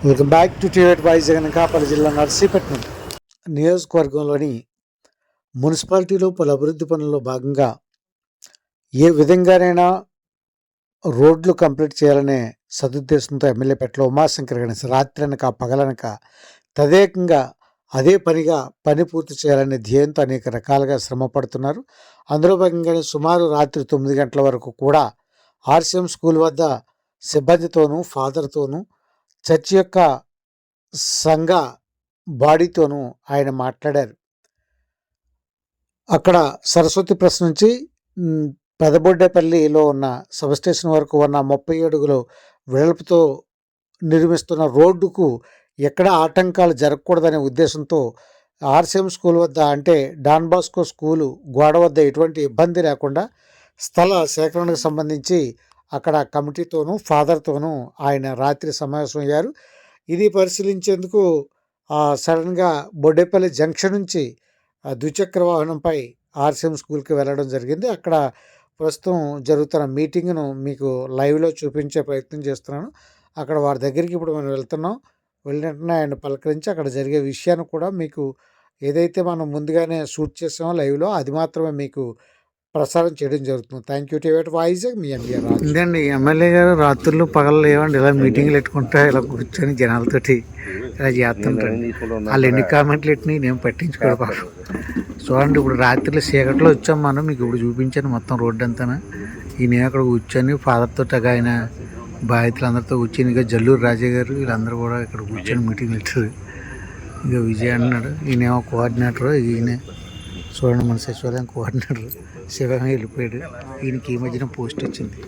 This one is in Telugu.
ఇంకా బ్యాక్ టు టీవెట్ వైజాగ్ అనకాపల్లి జిల్లా నర్సీపట్నం నియోజకవర్గంలోని మున్సిపాలిటీలో పలు అభివృద్ధి పనుల్లో భాగంగా ఏ విధంగానైనా రోడ్లు కంప్లీట్ చేయాలనే సదుద్దేశంతో ఎమ్మెల్యే పెట్ల ఉమాశంకర్ గణేష్ రాత్రి అనక పగలనక తదేకంగా అదే పనిగా పని పూర్తి చేయాలనే ధ్యేయంతో అనేక రకాలుగా శ్రమ పడుతున్నారు. అందులో భాగంగానే సుమారు రాత్రి తొమ్మిది గంటల వరకు కూడా ఆర్సీఎం స్కూల్ వద్ద సిబ్బందితోనూ ఫాదర్తోనూ చర్చ్ యొక్క సంఘ బాడీతోనూ ఆయన మాట్లాడారు. అక్కడ సరస్వతి ప్రెస్ నుంచి పెదబొడ్డేపల్లిలో ఉన్న సబ్ స్టేషన్ వరకు ఉన్న ముప్పై అడుగులు వెడల్పుతో నిర్మిస్తున్న రోడ్డుకు ఎక్కడ ఆటంకాలు జరగకూడదనే ఉద్దేశంతో ఆర్సీఎం స్కూల్ వద్ద అంటే డాన్ బాస్కో స్కూలు గోడ వద్ద ఎటువంటి ఇబ్బంది లేకుండా స్థల సేకరణకు సంబంధించి అక్కడ కమిటీతోనూ ఫాదర్తోనూ ఆయన రాత్రి సమావేశం అయ్యారు. ఇది పరిశీలించేందుకు సడన్గా బొడ్డేపల్లి జంక్షన్ నుంచి ద్విచక్ర వాహనంపై ఆర్సీఎం స్కూల్కి వెళ్ళడం జరిగింది. అక్కడ ప్రస్తుతం జరుగుతున్న మీటింగ్ను మీకు లైవ్లో చూపించే ప్రయత్నం చేస్తున్నాను. అక్కడ వారి దగ్గరికి ఇప్పుడు మనం వెళ్తున్నాం. వెళ్ళినట్టున ఆయన పలకరించి అక్కడ జరిగే విషయాన్ని కూడా మీకు ఏదైతే మనం ముందుగానే షూట్ చేసామో లైవ్లో అది మాత్రమే మీకు ప్రసారం చేయడం జరుగుతుంది. థ్యాంక్ యూ టీవేట్ వైజాగ్ మీ ఎంబీఆర్ ఇంకండి ఎమ్మెల్యే గారు రాత్రులు పగలు లేవండి ఇలా మీటింగ్లు పెట్టుకుంటా ఇలా కూర్చొని జనాలతోటి ఇలా చేస్తుంటారు. వాళ్ళు ఎన్ని కామెంట్లు పెట్టినాయి నేను పట్టించుకోడు పాపం. చూడండి ఇప్పుడు రాత్రిలో చీకట్లో వచ్చాం మనం మీకు ఇప్పుడు చూపించాను మొత్తం రోడ్డు అంతా ఈయన అక్కడ కూర్చొని ఫాదర్ తోటి ఆయన బాధితులందరితో కూర్చొని ఇక జల్లూరు రాజయ్య గారు వీళ్ళందరూ కూడా ఇక్కడ కూర్చొని మీటింగ్ పెట్టారు. ఇక విజయ్ అన్నాడు ఈయనేమో కోఆర్డినేటర్ ఈయన చూడండి మన సచివాలయం కోఆర్డినేటర్ శివ వెళ్ళిపోయాడు. ఈయనకి ఈ మధ్యన పోస్ట్ వచ్చింది.